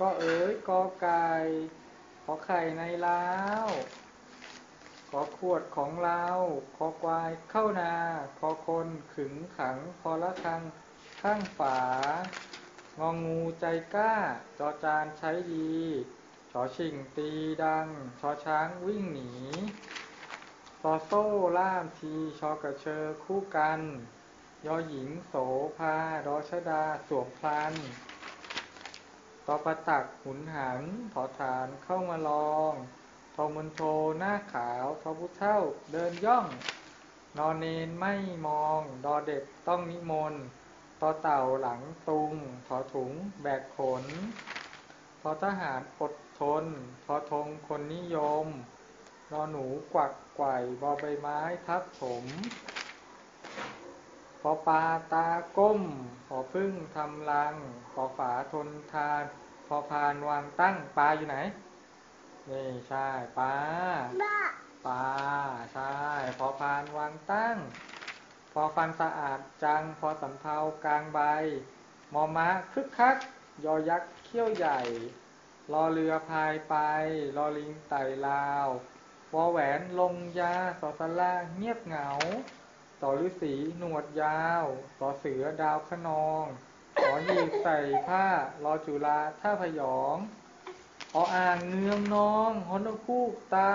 ก็เอ๋ยกอไก่ขอไข่ในล้าขอขวดของเราขอควายเข้านาขอคนขึงขังพอละคังข้างฝางองูใจกล้า จอจานใช้ดีชอชิงตีดังชอช้างวิ่งหนีซอโซ่ล่ามทีชอกระเชอคู่กัน ยอหญิงโสภาดอชดาสวมพลัน อประตักหุนหันถอฐานเข้ามาลองทอมุนโทหน้าขาวทอผู้เท่าเดินย่อง นอนเนนไม่มอง ดอเด็กต้องนิมนต์ต่อเต่าหลังตุงทอถุงแบกขนทอทหารอดทนทอธงคนนิยมนอหนูกวักไกวบอใบไม้ทับถม พอปลาตาก้มพอพึ่งทำรังพอฝาทนทานพอพานวางตั้งปลาอยู่ไหน นี่ใช่ปลาบ้าปลาใช่พอพานวางตั้ง พอฟันสะอาดจัง พอสำเภากลางใบ มอม้าคึกคัก ยอยักษ์เขี้ยวใหญ่ รอเรือพายไป รอลิงไต่ลาววอแหวนลงยาสอสลาเงียบเหงา สอฤาษีหนวดยาวสอเสือดาวขนองสอหีบใส่ผ้ารอจุฬาท่าพยองออ่างเงืองนองฮอนกคูกตา